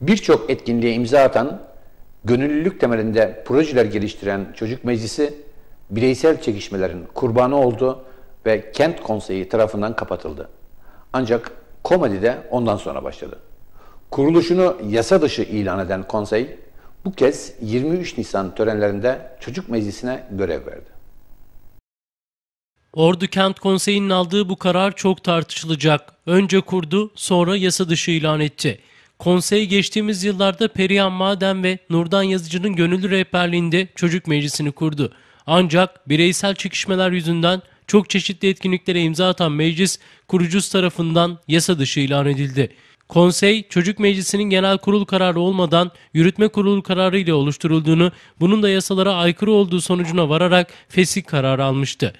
Birçok etkinliğe imza atan, gönüllülük temelinde projeler geliştiren çocuk meclisi bireysel çekişmelerin kurbanı oldu ve kent konseyi tarafından kapatıldı. Ancak komedi de ondan sonra başladı. Kuruluşunu yasa dışı ilan eden konsey bu kez 23 Nisan törenlerinde çocuk meclisine görev verdi. Ordu Kent Konseyi'nin aldığı bu karar çok tartışılacak. Önce kurdu, sonra yasa dışı ilan etti. Konsey geçtiğimiz yıllarda Perihan Maden ve Nurdan Yazıcı'nın gönüllü rehberliğinde çocuk meclisini kurdu. Ancak bireysel çekişmeler yüzünden çok çeşitli etkinliklere imza atan meclis kurucusu tarafından yasa dışı ilan edildi. Konsey, Çocuk Meclisi'nin genel kurul kararı olmadan yürütme kurulu kararı ile oluşturulduğunu, bunun da yasalara aykırı olduğu sonucuna vararak fesih kararı almıştı.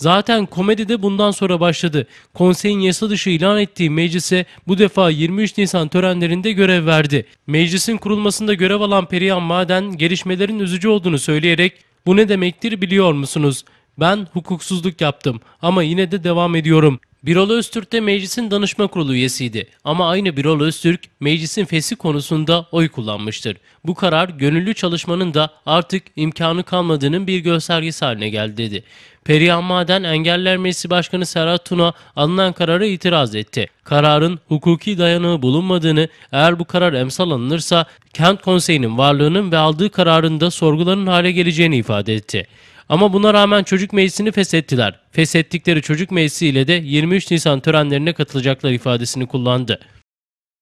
Zaten komedi de bundan sonra başladı. Konseyin yasa dışı ilan ettiği meclise bu defa 23 Nisan törenlerinde görev verdi. Meclisin kurulmasında görev alan Perihan Maden gelişmelerin üzücü olduğunu söyleyerek bu ne demektir biliyor musunuz? Ben hukuksuzluk yaptım ama yine de devam ediyorum. Birol Öztürk de meclisin danışma kurulu üyesiydi. Ama aynı Birol Öztürk meclisin fesi konusunda oy kullanmıştır. Bu karar gönüllü çalışmanın da artık imkanı kalmadığının bir göstergesi haline geldi dedi. Perihan Maden Engeller Meclisi Başkanı Serhat Tuna alınan karara itiraz etti. Kararın hukuki dayanağı bulunmadığını, eğer bu karar emsal alınırsa kent konseyinin varlığının ve aldığı kararın da sorgulanın hale geleceğini ifade etti. Ama buna rağmen çocuk meclisini feshettiler. Feshettikleri çocuk meclisi ile de 23 Nisan törenlerine katılacaklar ifadesini kullandı.